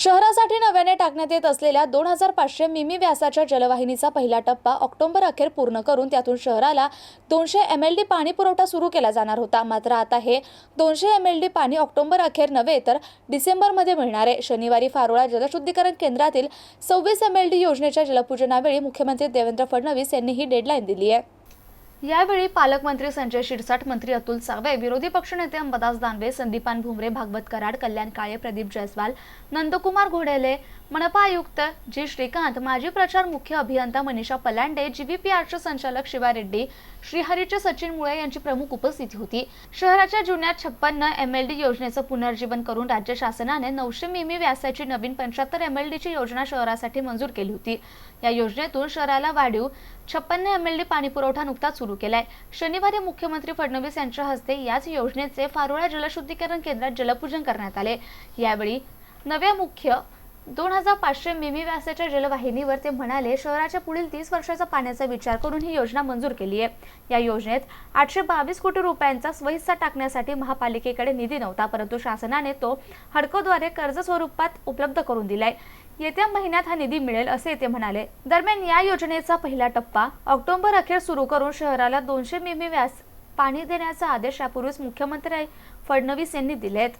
शहरासाठी नव्याने टाकण्यात येत असलेल्या दोन हजार पाचशे मिमी व्यासाच्या जलवाहिनीचा पहिला टप्पा ऑक्टोबर अखेर पूर्ण करून त्यातून शहराला दोनशे एम एल डी पाणी पुरवठा सुरू केला जाणार होता. मात्र आता हे दोनशे एम एल डी पाणी ऑक्टोबर अखेर नव्हे तर डिसेंबरमध्ये मिळणार. आहे शनिवारी फारोळा जलशुद्धीकरण केंद्रातील सव्वीस एम एल डी योजनेच्या जलपूजनावेळी मुख्यमंत्री देवेंद्र फडणवीस यांनी ही डेडलाईन दिली आहे. यावेळी पालकमंत्री संजय शिरसाट मंत्री अतुल सावे विरोधी पक्षनेते अंबादास दानवे संदीपान भुमरे भागवत कराड कल्याण काळे प्रदीप जयस्वाल नंदकुमार घोडेले मनपा आयुक्त जी श्रीकांत माजी प्रचार मुख्य अभियंता मनीषा पलांडे जीव्हीपीआरचे संचालक शिवा रेड्डी श्रीहरीचे सचिन मुळे यांची प्रमुख उपस्थिती होती. शहराच्या जुन्या छप्पन्न एम एल डी योजनेचं पुनर्जीवन करून राज्य शासनाने नऊशे मिमी व्यासाची नवीन पंच्याहत्तर एम एल डीची योजना शहरासाठी मंजूर केली होती. या योजनेतून शहराला वाढीव छप्पन्न एम एल डी पाणी पुरवठा नुकताच सुरू केलाय. शनिवारी मुख्यमंत्री फडणवीस यांच्या हस्ते याच योजनेचे फारोळा जलशुद्धीकरण केंद्रात जलपूजन करण्यात आले. यावेळी नव्या मुख्य दोन हजार पाचशे मिमी व्यासाच्या जलवाहिनीवर ते म्हणाले शहराच्या पुढील तीस वर्षाचा पाण्याचा विचार करून ही योजना मंजूर केली आहे. या योजनेत आठशे बावीस कोटी रुपयांचा स्वहिस्सा टाकण्यासाठी महापालिकेकडे निधी नव्हता परंतु शासनाने तो हडकोद्वारे कर्ज स्वरूपात उपलब्ध करून दिलाय. येत्या महिन्यात हा निधी मिळेल असे ते म्हणाले. दरम्यान या योजनेचा पहिला टप्पा ऑक्टोबर अखेर सुरू करून शहराला दोनशे मिमी व्यास पाणी देण्याचा आदेश यापूर्वीच मुख्यमंत्री फडणवीस यांनी दिलेत.